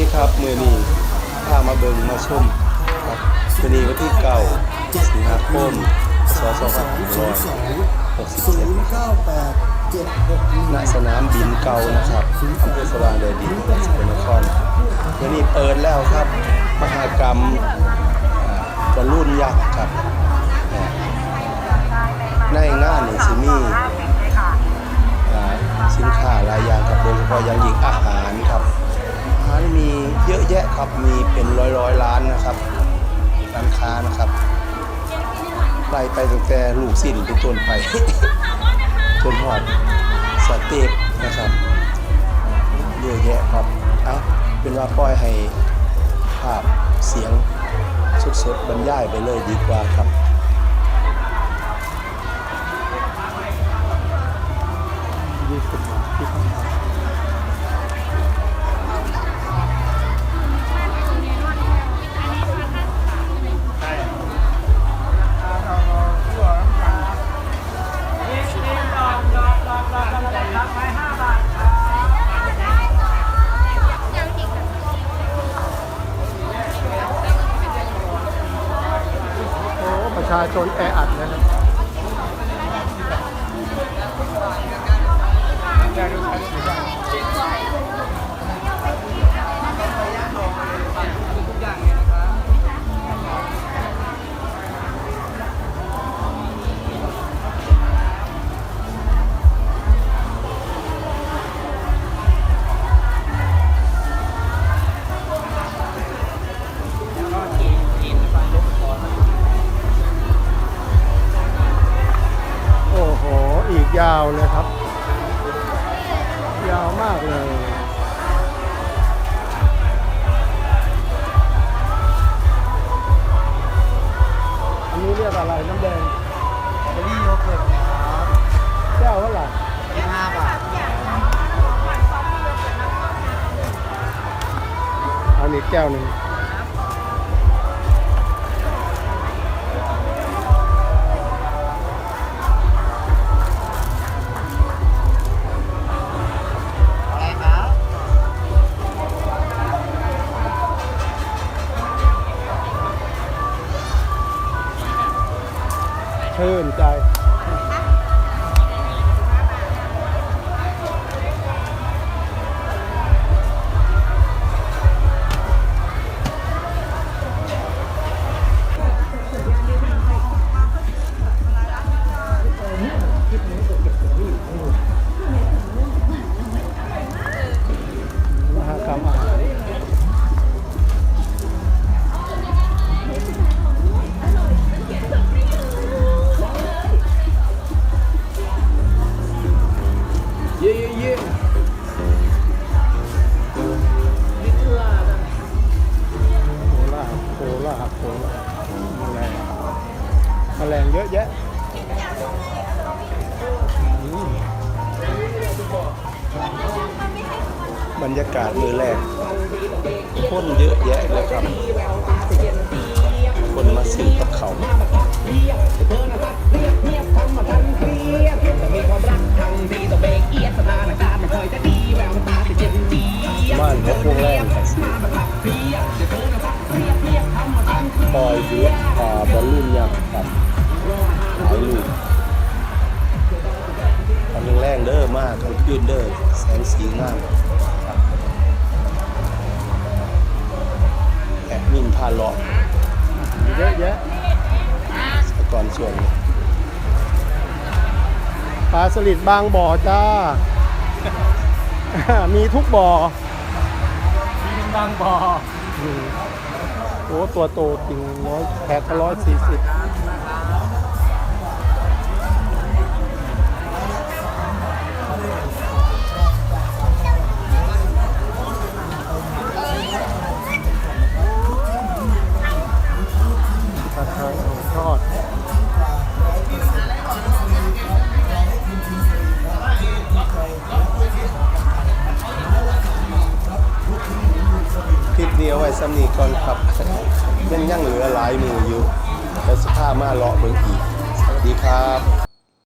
ีครับมือนี้พามาเบ่งมาชมครับวันนี้วันที่เก้าสิงหาคมสองพันห้าร้อยหกสิบเจ็ดนย์เก้าแปดเจ็ดหกหนึ่งณสนามบินเก่านะครับอำเภอสว่างแดนดินจังหวัดสกลนครวันนี้เปิดแล้วครับ มหากรรมอ่าบอลลูนยักษ์ครับอ่าในงานนี่สิมีอ่สินค้าหลายอย่างครับโดยเฉพาะอย่างยิ่งอาหารครับ ครับมีเป็นร้อยร้อยๆร้านนะครับร้านค้านะครับไล่ไปตั้งแต่ลูกสิ้นเป็นต้นไปจนหอดสเต็กนะครับเยอะแยะครับเอาเป็นว่าปล่อยให้ภาพเสียงสดๆบรรยายไปเลยดีกว่าครับ ชาชนแออัดนะครับโาวเลยครับ ยาวมากเลยอันนี้เรียกอะไรน้ำแดงเบอร์รี่โยเกิร์ตครับแก้วเท่าไหร่25บาทอันนี้แก้วหนึ่ง ชื่นใจ บรรยากาศมือแรกคนเยอะแยะเลยครับ คนมาซื้อกับเขาบ้านเขาพวกแรกครับปล่อยเดือดอ่าบอลลูนยักษ์ครับหายลูกตอนแรงเด้อมากกลางคืนเด้อแสงสีงาม แอดมินพาเลาะเยอะแยะตอนช่วนี้ปลาสลิดบางบ่อจ้า มีทุกบ่อ มีบางบ่อโอ้ตัวโตจริงร้อยแพ็คร้อยสี่สิบ เดียวไว้สำนีก่อนครับยังยังเหลือหลายมืออยู่แล้วสภาพมาเลาะเบิ่งอีกสวัสดีครับ